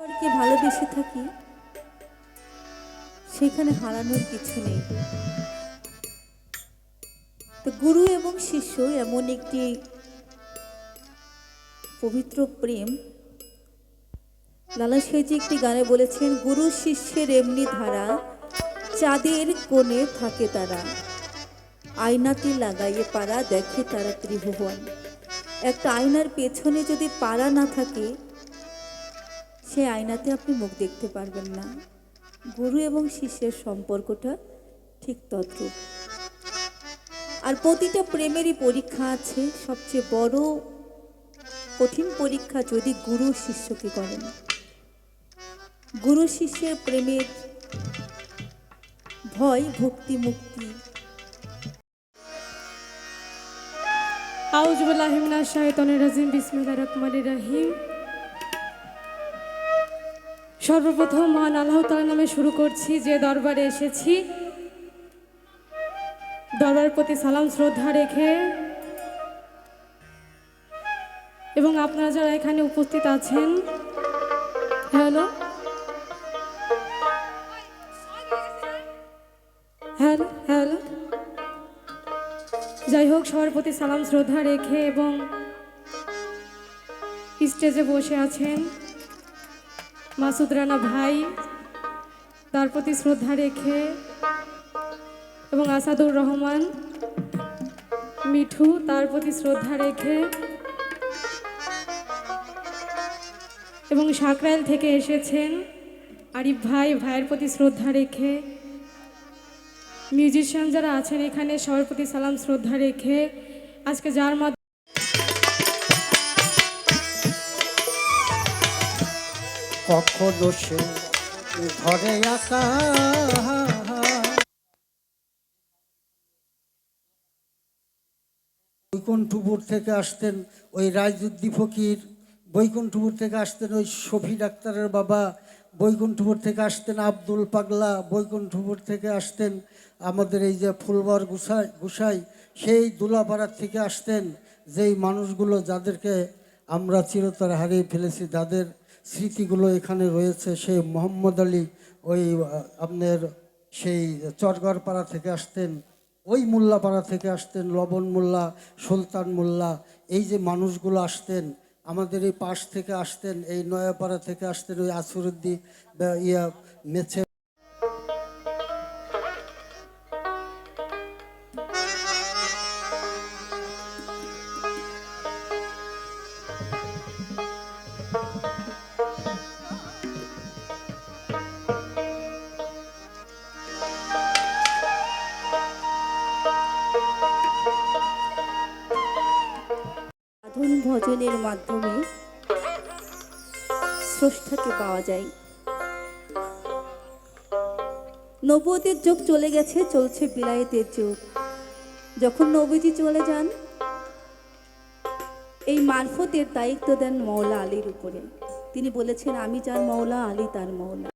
পরকে ভালোবেসে থাকি, সেখানে হারানোর কিছু নেই। তো গুরু এবং শিষ্য এমন একটি পবিত্র প্রেম। লালা সেজি একটি গানে বলেছেন, গুরু শিষ্যের এমনি ধারা, চাঁদের কোণে থাকে তারা। আয়নাতে লাগাইয়ে পাড়া দেখে তারা ত্রিভুবন একটা আয়নার পেছনে যদি পাড়া না থাকে সে আয়নাতে আপনি মুখ দেখতে পারবেন না। গুরু এবং শিষ্যের সম্পর্কটা ঠিক তদ্রূপ। আর প্রতিটা প্রেমেরই পরীক্ষা আছে। সবচেয়ে বড় কঠিন পরীক্ষা যদি গুরু শিষ্যকে করেন। গুরু শিষ্যের প্রেমের ভয়, ভক্তি, মুক্তি। আউজবুল্লাহিমিনা শাহিতনের রাজিম। বিসমিল্লা রহমানির রহিম। সর্বপ্রথম মহান আল্লাহ তাআলার নামে শুরু করছি, যে দরবারে এসেছি। দরবারের প্রতি সালাম, শ্রদ্ধা রেখে এবং আপনারা যারা এখানে উপস্থিত আছেন, হ্যালো? Hello hello? যাই হোক, সবার প্রতি সালাম, শ্রদ্ধা রেখে এবং স্টেজে বসে আছেন। মাসুদ রানা ভাই, তার প্রতি শ্রদ্ধা রেখে এবং আসাদুর রহমান, মিঠু, তার প্রতি শ্রদ্ধা রেখে এবং সাকরাইল থেকে এসেছেন আরিফ ভাই, ভাইয়ের প্রতি শ্রদ্ধা রেখে। মিউজিশিয়ান যারা আছেন এখানে, সবার প্রতি সালাম, শ্রদ্ধা রেখে। আজকে যার মাধ্যমে কখনো সে ঘরে আসা বৈকুণ্ঠপুর থেকে আসতেন ওই রাজউদ্দি ফকির, বৈকুণ্ঠপুর থেকে আসতেন ওই শফি ডাক্তারের বাবা, বৈকুণ্ঠপুর থেকে আসতেন আব্দুল পাগলা, বৈকুণ্ঠপুর থেকে আসতেন আমাদের এই যে ফুলবার গুসাই গুসাই, সেই দুলাপাড়ার থেকে আসতেন যেই মানুষগুলো যাদেরকে আমরা চিরতর হারিয়ে ফেলেছি, যাদের স্মৃতিগুলো এখানে রয়েছে, সেই মোহাম্মদ আলী ওই আপনার সেই চরগড়পাড়া থেকে আসতেন, ওই মোল্লাপাড়া থেকে আসতেন, লবণ মোল্লা, সুলতান মোল্লা, এই যে মানুষগুলো আসতেন, আমাদের এই পাশ থেকে আসতেন, এই নয়াপাড়া থেকে আসতেন, ওই আসুরুদ্দি ইয়া, মেছে ভজনের মাধ্যমে স্রষ্টাকে পাওয়া যায়। নবতের যুগ চলে গেছে, চলছে বিলায়েতের যুগ। যখন নবীজি চলে যান, এই মারফতের দায়িত্ব দেন মৌলা আলীর উপরে। তিনি বলেছেন, আমি যার মৌলা আলী তার মৌলা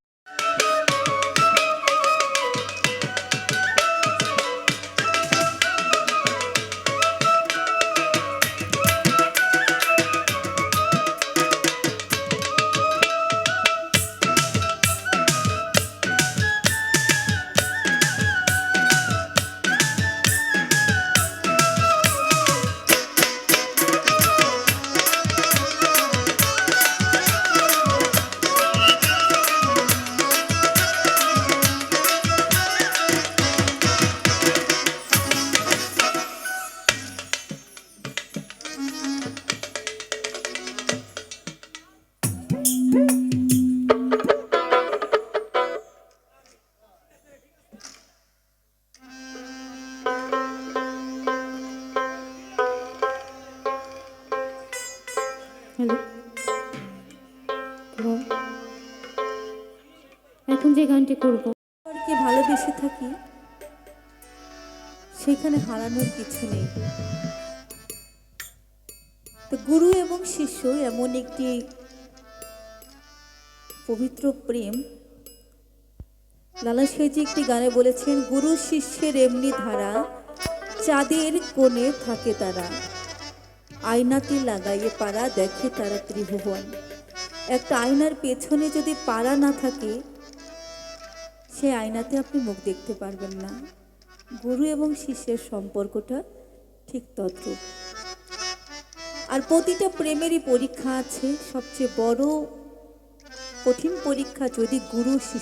এখন যে গানটি করব। পরকে ভালোবেসে থাকি, সেখানে হারানোর কিছু নেই। তো গুরু এবং শিষ্য এমন একটি পবিত্র প্রেম। লালা সেজি একটি গানে বলেছেন, গুরু শিষ্যের এমনি ধারা, চাঁদের কোণে থাকে তারা। আয়নাতে লাগাইয়ে পাড়া দেখে তারা ত্রিভুবন। একটা আয়নার পেছনে যদি পাড়া না থাকে সে আয়নাতে আপনি মুখ দেখতে পারবেন না। গুরু এবং শিষ্যের সম্পর্কটা ঠিক তদ্রূপ। আর প্রতিটা প্রেমেরই পরীক্ষা আছে। সবচেয়ে বড় কঠিন পরীক্ষা যদি গুরু, শিষ্য